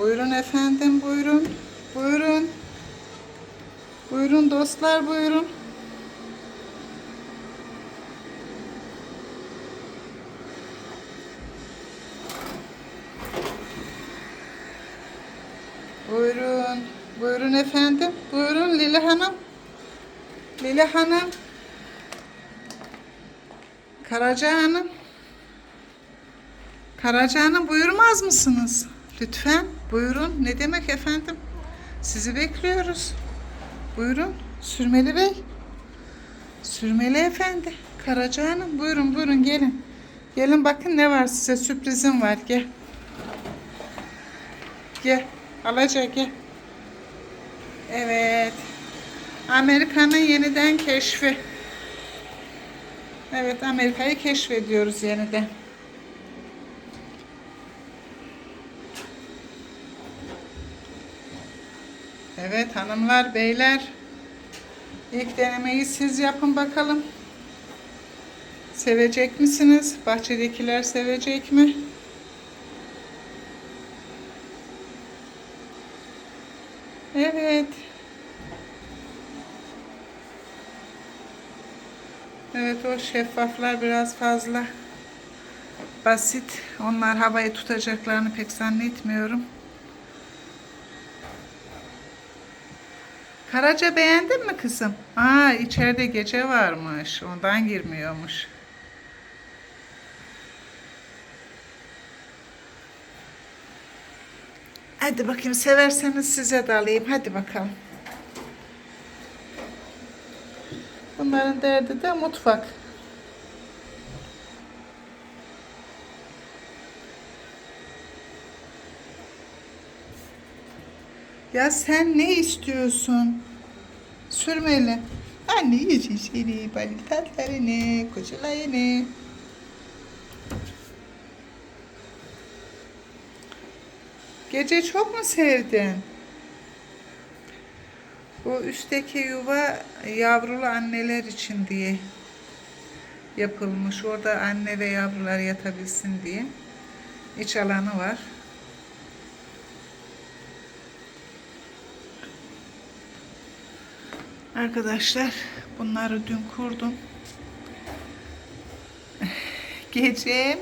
Buyurun efendim, buyurun. Buyurun. Buyurun dostlar, buyurun. Buyurun. Buyurun efendim. Buyurun Lili Hanım. Lili Hanım. Karaca Hanım. Karaca Hanım buyurmaz mısınız? Lütfen buyurun. Ne demek efendim? Sizi bekliyoruz. Buyurun. Sürmeli Bey. Sürmeli Efendi. Karaca Hanım buyurun buyurun gelin. Gelin bakın ne var size sürprizim var gel. Gel. Alaca gel. Evet. Amerika'nın yeniden keşfi. Evet Amerika'yı keşfediyoruz yeniden. Evet hanımlar beyler. İlk denemeyi siz yapın bakalım. Sevecek misiniz? Bahçedekiler sevecek mi? Evet. Evet o şeffaflar biraz fazla basit. Onlar havayı tutacaklarını pek zannetmiyorum. Karaca beğendin mi kızım? Aa içeride gece varmış. Ondan girmiyormuş. Hadi bakayım severseniz size de alayım. Hadi bakalım. Bunların derdi de mutfak. Ya sen ne istiyorsun? Sürmeli. Anne yüzü seni, balitatlarını, kuzularını. Gece çok mu sevdin? Bu üstteki yuva yavrulu anneler için diye yapılmış. Orada anne ve yavrular yatabilsin diye. İç alanı var. Arkadaşlar bunları dün kurdum. Gece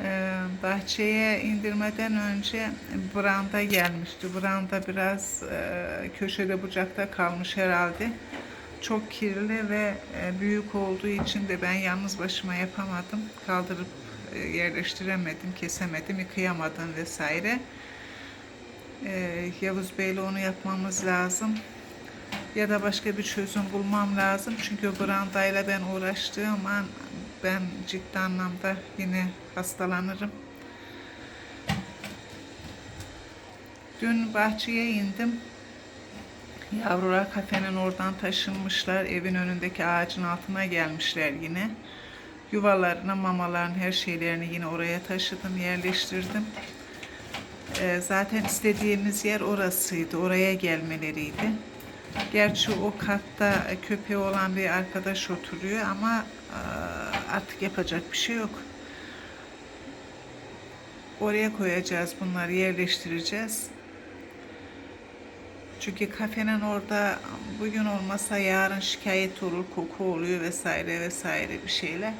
Ee, bahçeye indirmeden önce branda gelmişti. Branda biraz e, köşede bucakta kalmış herhalde. Çok kirli ve e, büyük olduğu için de ben yalnız başıma yapamadım. Kaldırıp e, yerleştiremedim, kesemedim, yıkayamadım vesaire. Ee, Yavuz Bey'le onu yapmamız lazım. Ya da başka bir çözüm bulmam lazım. Çünkü brandayla ben uğraştığım an ben ciddi anlamda yine hastalanırım. Dün bahçeye indim. Yavrular kafenin oradan taşınmışlar. Evin önündeki ağacın altına gelmişler yine. Yuvalarını, mamalarını, her şeylerini yine oraya taşıdım, yerleştirdim. Ee, zaten istediğimiz yer orasıydı. Oraya gelmeleriydi. Gerçi o katta köpeği olan bir arkadaş oturuyor ama e, artık yapacak bir şey yok. Oraya koyacağız bunları, yerleştireceğiz. Çünkü kafenin orada bugün olmasa yarın şikayet olur, koku oluyor vesaire vesaire bir şeyler.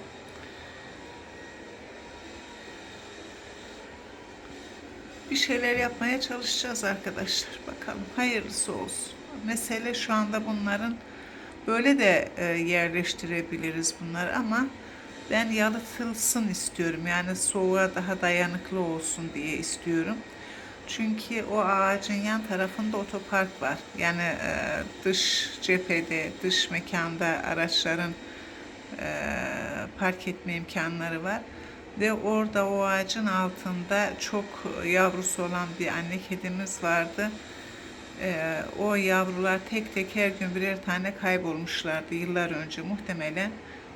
Bir şeyler yapmaya çalışacağız arkadaşlar. Bakalım hayırlısı olsun. Mesele şu anda bunların böyle de e, yerleştirebiliriz bunları ama ben yalıtılsın istiyorum. Yani soğuğa daha dayanıklı olsun diye istiyorum. Çünkü o ağacın yan tarafında otopark var. Yani e, dış cephede, dış mekanda araçların e, park etme imkanları var ve orada o ağacın altında çok yavrusu olan bir anne kedimiz vardı. Ee, o yavrular tek tek her gün birer tane kaybolmuşlardı yıllar önce muhtemelen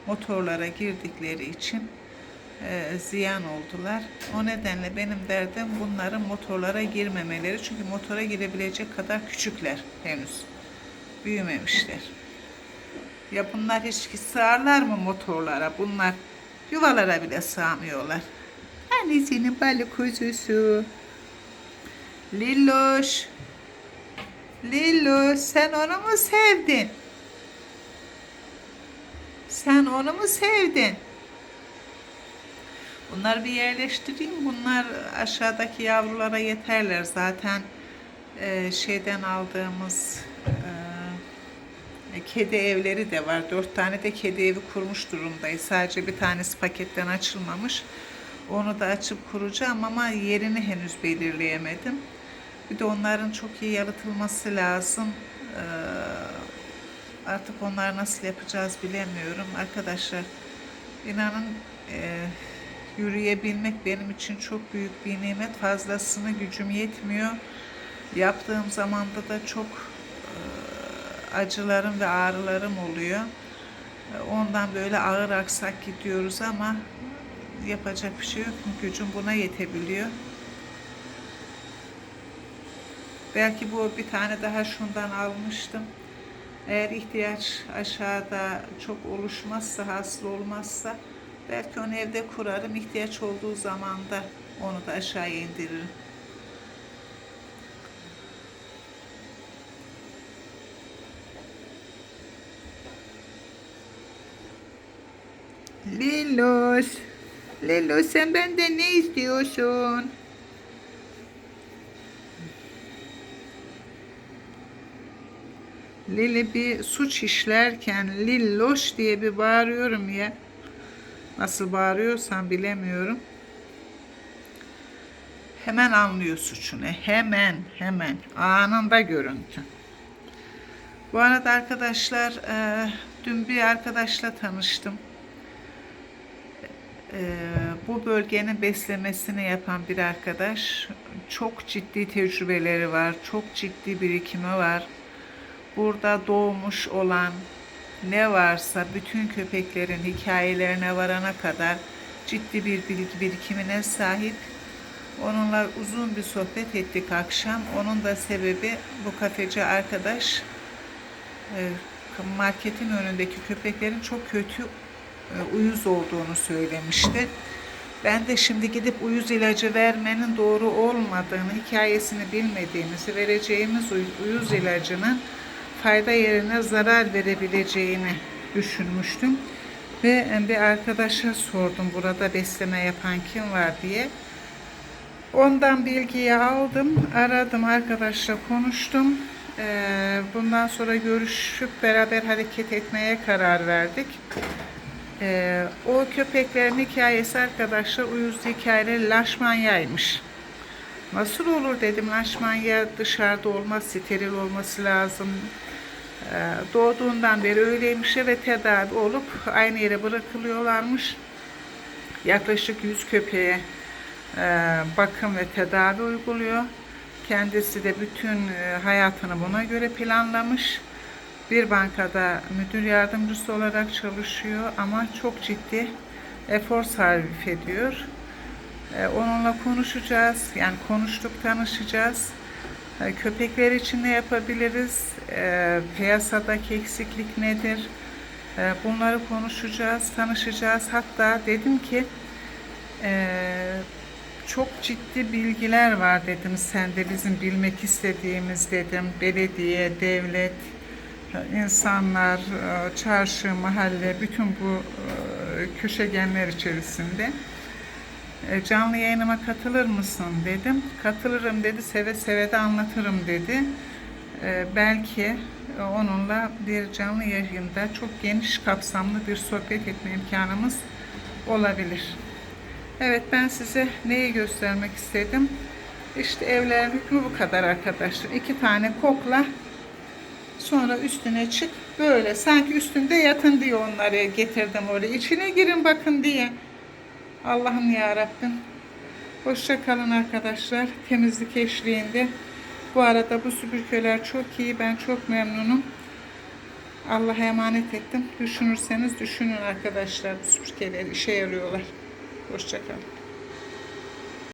motorlara girdikleri için e, ziyan oldular. O nedenle benim derdim bunların motorlara girmemeleri çünkü motora girebilecek kadar küçükler henüz büyümemişler. Ya bunlar hiç sığarlar mı motorlara? Bunlar Yuvalara bile sığamıyorlar. Annesinin balık kuzusu. Lilloş. Lilloş sen onu mu sevdin? Sen onu mu sevdin? Bunları bir yerleştireyim. Bunlar aşağıdaki yavrulara yeterler. Zaten e, şeyden aldığımız kedi evleri de var. Dört tane de kedi evi kurmuş durumdayız. Sadece bir tanesi paketten açılmamış. Onu da açıp kuracağım ama yerini henüz belirleyemedim. Bir de onların çok iyi yalıtılması lazım. Ee, artık onları nasıl yapacağız bilemiyorum. Arkadaşlar inanın e, yürüyebilmek benim için çok büyük bir nimet. Fazlasını gücüm yetmiyor. Yaptığım zamanda da çok acılarım ve ağrılarım oluyor. Ondan böyle ağır aksak gidiyoruz ama yapacak bir şey yok. Gücüm buna yetebiliyor. Belki bu bir tane daha şundan almıştım. Eğer ihtiyaç aşağıda çok oluşmazsa, hasıl olmazsa belki onu evde kurarım. İhtiyaç olduğu zaman da onu da aşağıya indiririm. Lilos. Lilos sen benden ne istiyorsun? Lili bir suç işlerken Lilloş diye bir bağırıyorum ya. Nasıl bağırıyorsam bilemiyorum. Hemen anlıyor suçunu. Hemen, hemen. Anında görüntü. Bu arada arkadaşlar, e, dün bir arkadaşla tanıştım. E, bu bölgenin beslemesini yapan bir arkadaş. Çok ciddi tecrübeleri var. Çok ciddi birikimi var burada doğmuş olan ne varsa bütün köpeklerin hikayelerine varana kadar ciddi bir bilgi birikimine sahip. Onunla uzun bir sohbet ettik akşam. Onun da sebebi bu kafeci arkadaş e, marketin önündeki köpeklerin çok kötü uyuz olduğunu söylemişti. Ben de şimdi gidip uyuz ilacı vermenin doğru olmadığını, hikayesini bilmediğimizi, vereceğimiz uyuz ilacının fayda yerine zarar verebileceğini düşünmüştüm. Ve bir arkadaşa sordum burada besleme yapan kim var diye. Ondan bilgiyi aldım, aradım arkadaşla konuştum. Ee, bundan sonra görüşüp beraber hareket etmeye karar verdik. Ee, o köpeklerin hikayesi arkadaşlar uyuz hikayeleri Laşmanya'ymış. Nasıl olur dedim Laşmanya dışarıda olmaz, steril olması lazım. Ee, doğduğundan beri öyleymiş ve tedavi olup aynı yere bırakılıyorlarmış. Yaklaşık 100 köpeğe e, bakım ve tedavi uyguluyor. Kendisi de bütün e, hayatını buna göre planlamış. Bir bankada müdür yardımcısı olarak çalışıyor ama çok ciddi efor sarf ediyor. E, onunla konuşacağız. Yani konuştuk, tanışacağız. Köpekler için ne yapabiliriz? E, piyasadaki eksiklik nedir? E, bunları konuşacağız, tanışacağız. Hatta dedim ki e, çok ciddi bilgiler var dedim. Sen de bizim bilmek istediğimiz dedim. Belediye, devlet, insanlar, e, çarşı, mahalle, bütün bu e, köşegenler içerisinde. E, canlı yayınıma katılır mısın dedim. Katılırım dedi, seve seve de anlatırım dedi. Belki onunla bir canlı yayında çok geniş kapsamlı bir sohbet etme imkanımız olabilir. Evet ben size neyi göstermek istedim. İşte hükmü bu kadar arkadaşlar. İki tane kokla sonra üstüne çık böyle sanki üstünde yatın diye onları getirdim oraya. İçine girin bakın diye. Allah'ım ya Rabbim. Hoşça kalın arkadaşlar. Temizlik eşliğinde. Bu arada bu süpürgeler çok iyi. Ben çok memnunum. Allah'a emanet ettim. Düşünürseniz düşünün arkadaşlar. Bu süpürgeler işe yarıyorlar. Hoşça kalın.